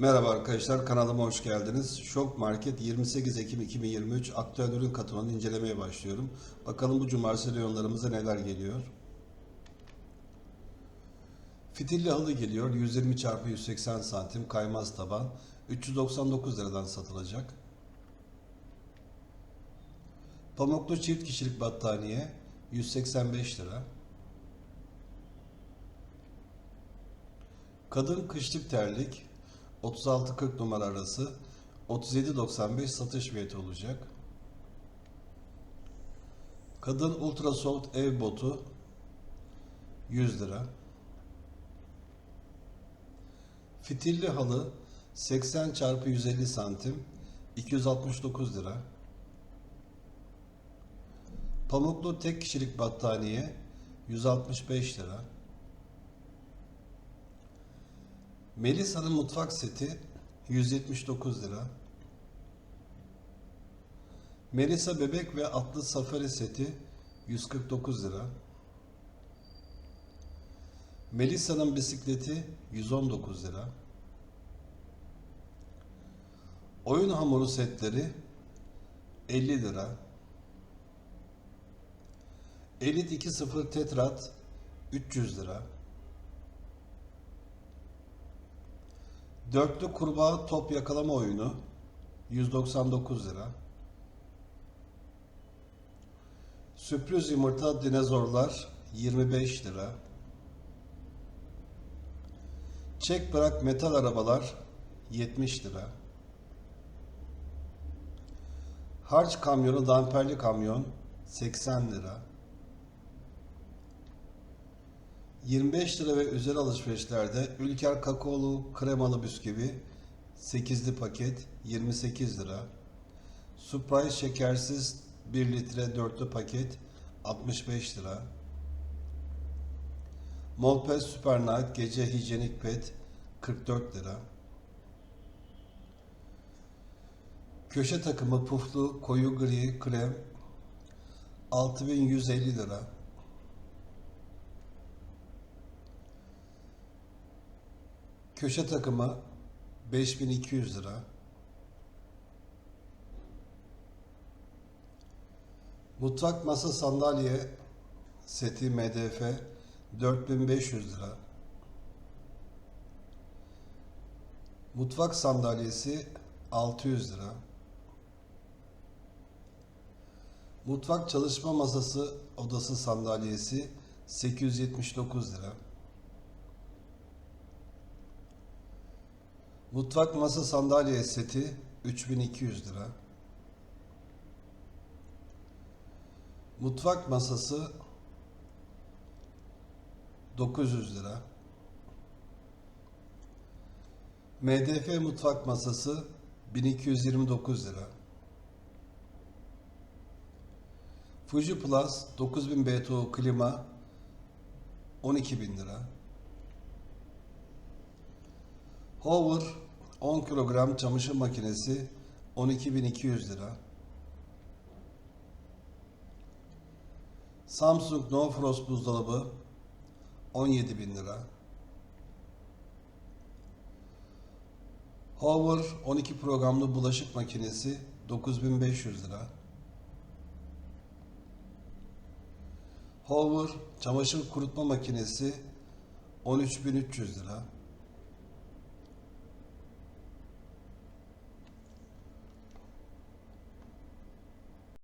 Merhaba arkadaşlar kanalıma hoş geldiniz. Şok Market 28 Ekim 2023 aktüel ürün kataloğunu incelemeye başlıyorum. Bakalım bu cumartesi reyonlarımıza neler geliyor. Fitilli halı geliyor 120 x 180 santim kaymaz taban 399 liradan satılacak. Pamuklu çift kişilik battaniye 185 lira. Kadın kışlık terlik 36-40 numara arası 37.95 satış fiyatı olacak. Kadın Ultra Soft ev botu 100 lira. Fitilli halı 80 x 150 santim 269 lira. Pamuklu tek kişilik battaniye 165 lira. Melisa'nın mutfak seti 179 lira. Melisa bebek ve atlı safari seti 149 lira. Melisa'nın bisikleti 119 lira. Oyun hamuru setleri 50 lira. Elit 2.0 Tetrat 300 lira. Dörtlü kurbağa top yakalama oyunu 199 lira. Sürpriz yumurta dinozorlar 25 lira. Çek bırak metal arabalar 70 lira. Harç kamyonu damperli kamyon 80 lira. 25 lira ve üzeri alışverişlerde Ülker kakaolu kremalı bisküvi 8'li paket 28 lira. Surprise şekersiz 1 litre 4'lü paket 65 lira. Molpez Super Night gece hijyenik pet 44 lira. Köşe takımı puflu koyu gri krem 6150 lira. Köşe takımı 5200 lira. Mutfak masa sandalye seti MDF 4500 lira. Mutfak sandalyesi 600 lira. Mutfak çalışma masası odası sandalyesi 879 lira. Mutfak masa sandalye seti 3200 lira. Mutfak masası 900 lira. MDF mutfak masası 1229 lira. Fuji Plus 9000 BTO klima 12000 lira. Hover 10 kilogram çamaşır makinesi 12.200 lira. Samsung No Frost buzdolabı 17.000 lira. Hover 12 programlı bulaşık makinesi 9500 lira. Hover çamaşır kurutma makinesi 13.300 lira.